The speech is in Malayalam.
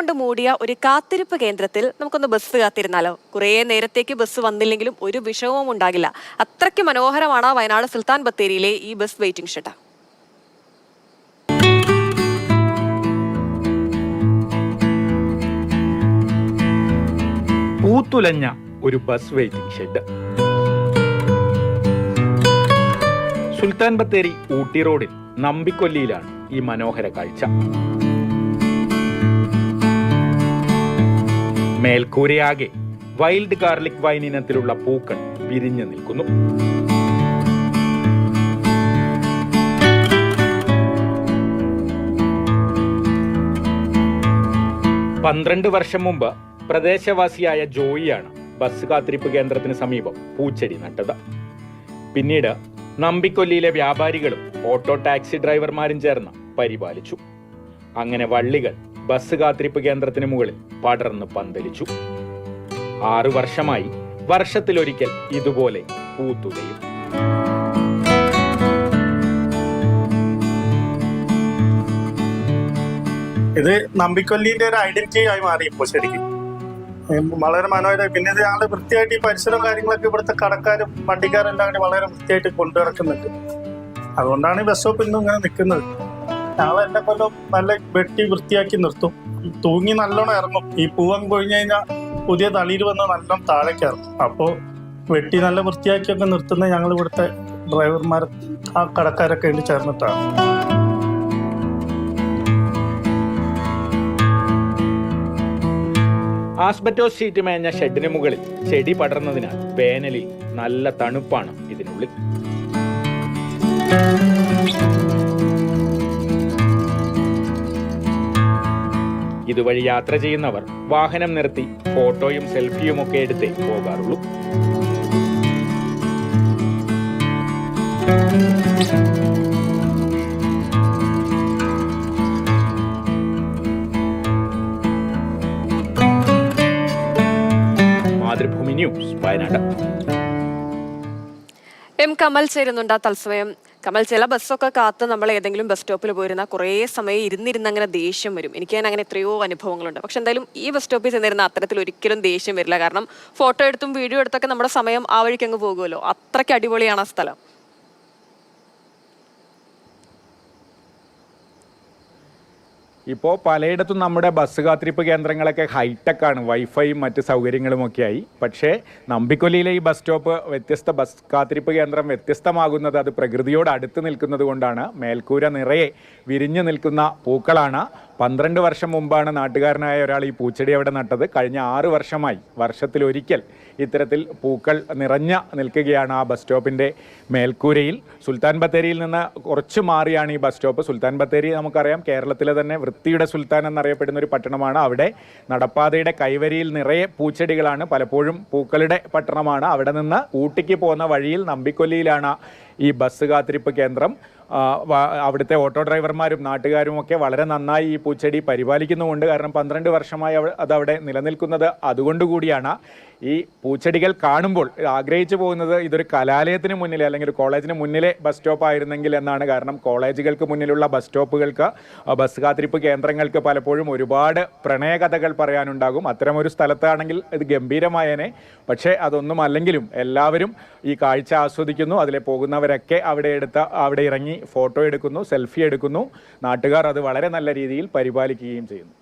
കൊണ്ട് മൂടിയ ഒരു കാത്തിരിപ്പ് കേന്ദ്രത്തിൽ നമുക്കൊന്ന് ബസ് കാത്തിരുന്നാലോ? കുറേ നേരത്തേക്ക് ബസ് വന്നില്ലെങ്കിലും ഒരു വിഷമവും ഉണ്ടാകില്ല. അത്രയ്ക്ക് മനോഹരമാണ് വയനാട് സുൽത്താൻ ബത്തേരിയിലെ ഈ ബസ് വെയിറ്റിംഗ് ഷെഡ് പൂത്തുലഞ്ഞ ഒരു bus waiting shed Sultan Bathery Ooty റോഡിൽ നമ്പിക്കൊല്ലിയിലാണ് ഈ മനോഹര കാഴ്ച. മേൽക്കൂരയാകെ വൈൽഡ് ഗാർലിക് വൈൻ ഇനത്തിലുള്ള പൂക്കൾ വിരിഞ്ഞു നിൽക്കുന്നു. പന്ത്രണ്ട് വർഷം മുമ്പ് പ്രദേശവാസിയായ ജോയിയാണ് ബസ് കാത്തിരിപ്പ് കേന്ദ്രത്തിന് സമീപം പൂച്ചെടി നട്ടത്. പിന്നീട് നമ്പിക്കൊല്ലിയിലെ വ്യാപാരികളും ഓട്ടോ ടാക്സി ഡ്രൈവർമാരും ചേർന്ന് പരിപാലിച്ചു. അങ്ങനെ വള്ളികൾ ബസ് കാത്തിരിപ്പ് കേന്ദ്രത്തിന് മുകളിൽ പടർന്ന് പന്തലിച്ചു. ആറു വർഷമായി വർഷത്തിലൊരിക്കൽ ഇതുപോലെ പൂത്തുകയും. ഇത് നമ്പിക്കൊല്ലിന്റെ ഒരു ഐഡന്റിറ്റി ആയി മാറി ഇപ്പോൾ ശരിക്കും. വളരെ മനോഹരമായി പിന്നെ ഇത് ഞങ്ങൾ വൃത്തിയായിട്ട് ഈ പരിസരവും കാര്യങ്ങളൊക്കെ ഇവിടുത്തെ കടക്കാരും വണ്ടിക്കാരെല്ലാം കൂടി വളരെ വൃത്തിയായിട്ട് കൊണ്ടു നടക്കുന്നുണ്ട് അതുകൊണ്ടാണ് ഈ ബസ് സ്റ്റോപ്പ് ഇന്നും ഇങ്ങനെ നിൽക്കുന്നത്. ഞങ്ങൾ എന്റെ കൊല്ലം നല്ല വെട്ടി വൃത്തിയാക്കി നിർത്തും. തൂങ്ങി നല്ലോണം ഇറങ്ങും. ഈ പൂവൻ കൊഴിഞ്ഞു കഴിഞ്ഞാൽ പുതിയ തളിയിൽ വന്ന് നല്ലോണം താഴേക്ക് ഇറങ്ങും. അപ്പോൾ വെട്ടി നല്ല വൃത്തിയാക്കിയൊക്കെ നിർത്തുന്ന ഞങ്ങൾ ഇവിടുത്തെ ഡ്രൈവർമാർ ആ കടക്കാരൊക്കെ വേണ്ടി ചേർന്നിട്ടാണ്. ആസ്ബറ്റോസ് ഷീറ്റ് മേഞ്ഞ ഷെഡിന് മുകളിൽ ചെടി പടർന്നതിനാൽ വേനലിൽ നല്ല തണുപ്പാണ് ഇതിനുള്ളിൽ. ഇതുവഴി യാത്ര ചെയ്യുന്നവർ വാഹനം നിർത്തി ഫോട്ടോയും സെൽഫിയും ഒക്കെ എടുത്തേ പോകാറുള്ളൂ. മാതൃഭൂമി ന്യൂസ് വയനാട്. എം കമൽ ചേരുന്നുണ്ട് തത്സമയം. കമൽ ചില ബസ്സൊക്കെ കാത്ത് നമ്മൾ ഏതെങ്കിലും ബസ് സ്റ്റോപ്പിൽ പോയിരുന്ന കുറേ സമയം ഇരുന്നിരുന്ന് അങ്ങനെ ദേഷ്യം വരും. എനിക്ക് തന്നെ അങ്ങനെ എത്രയോ അനുഭവങ്ങളുണ്ട്. പക്ഷെ എന്തായാലും ഈ ബസ് സ്റ്റോപ്പിൽ ചെന്നിരുന്ന അത്തരത്തിൽ ഒരിക്കലും ദേഷ്യം വരില്ല. കാരണം ഫോട്ടോ എടുത്തും വീഡിയോ എടുത്തൊക്കെ നമ്മുടെ സമയം ആ വഴിക്ക് അങ്ങ് പോകുമല്ലോ. അത്രയ്ക്ക് അടിപൊളിയാണ് ആ സ്ഥലം. ഇപ്പോൾ പലയിടത്തും നമ്മുടെ ബസ് കാത്തിരിപ്പ് കേന്ദ്രങ്ങളൊക്കെ ഹൈടെക് ആണ് വൈഫൈയും മറ്റ് സൗകര്യങ്ങളും ഒക്കെ ആയി പക്ഷേ നമ്പിക്കൊല്ലിയിലെ ഈ ബസ് സ്റ്റോപ്പ് വ്യത്യസ്ത ബസ് കാത്തിരിപ്പ് കേന്ദ്രം വ്യത്യസ്തമാകുന്നത് അത് പ്രകൃതിയോട് അടുത്ത് നിൽക്കുന്നത് കൊണ്ടാണ് മേൽക്കൂര നിറയെ വിരിഞ്ഞു നിൽക്കുന്ന പൂക്കളാണ്. പന്ത്രണ്ട് വർഷം മുമ്പാണ് നാട്ടുകാരനായ ഒരാൾ ഈ പൂച്ചെടി അവിടെ നട്ടത്. കഴിഞ്ഞ ആറ് വർഷമായി വർഷത്തിലൊരിക്കൽ ഇത്തരത്തിൽ പൂക്കൾ നിറഞ്ഞ നിൽക്കുകയാണ് ആ ബസ് സ്റ്റോപ്പിന്റെ മേൽക്കൂരയിൽ. സുൽത്താൻ ബത്തേരിയിൽ നിന്ന് കുറച്ച് മാറിയാണ് ഈ ബസ് സ്റ്റോപ്പ്. സുൽത്താൻ ബത്തേരി നമുക്കറിയാം കേരളത്തിലെ തന്നെ വൃത്തിയുടെ സുൽത്താൻ എന്നറിയപ്പെടുന്ന ഒരു പട്ടണമാണ്. അവിടെ നടപ്പാതയുടെ കൈവരിയിൽ നിറയെ പൂച്ചെടികളാണ്. പലപ്പോഴും പൂക്കളുടെ പട്ടണമാണ്. അവിടെ നിന്ന് ഊട്ടിക്ക് പോകുന്ന വഴിയിൽ നമ്പിക്കൊല്ലിയിലാണ് ഈ ബസ് കാത്തിരിപ്പ് കേന്ദ്രം. അവിടുത്തെ ഓട്ടോ ഡ്രൈവർമാരും നാട്ടുകാരും ഒക്കെ വളരെ നന്നായി ഈ പൂച്ചെടി പരിപാലിക്കുന്നുമുണ്ട്. കാരണം പന്ത്രണ്ട് വർഷമായി അതവിടെ നിലനിൽക്കുന്നത് അതുകൊണ്ടുകൂടിയാണ് ഈ പൂച്ചെടികൾ കാണുമ്പോൾ ആഗ്രഹിച്ചു പോകുന്നത് ഇതൊരു കലാലയത്തിന് മുന്നിലെ അല്ലെങ്കിൽ കോളേജിന് മുന്നിലെ ബസ് സ്റ്റോപ്പ് ആയിരുന്നെങ്കിൽ എന്നാണ്. കാരണം കോളേജുകൾക്ക് മുന്നിലുള്ള ബസ് സ്റ്റോപ്പുകൾക്ക് ബസ് കാത്തിരിപ്പ് കേന്ദ്രങ്ങൾക്ക് പലപ്പോഴും ഒരുപാട് പ്രണയകഥകൾ പറയാനുണ്ടാകും. അത്തരമൊരു സ്ഥലത്താണെങ്കിൽ ഇത് ഗംഭീരമായേനെ. പക്ഷേ അതൊന്നും അല്ലെങ്കിലും എല്ലാവരും ഈ കാഴ്ച ആസ്വദിക്കുന്നു. അതിലെ പോകുന്നവരൊക്കെ അവിടെ എടുത്ത അവിടെ ഇറങ്ങി ഫോട്ടോ എടുക്കുന്നു സെൽഫി എടുക്കുന്നു. നാട്ടുകാർ അത് വളരെ നല്ല രീതിയിൽ പരിപാലിക്കുകയും ചെയ്യുന്നു.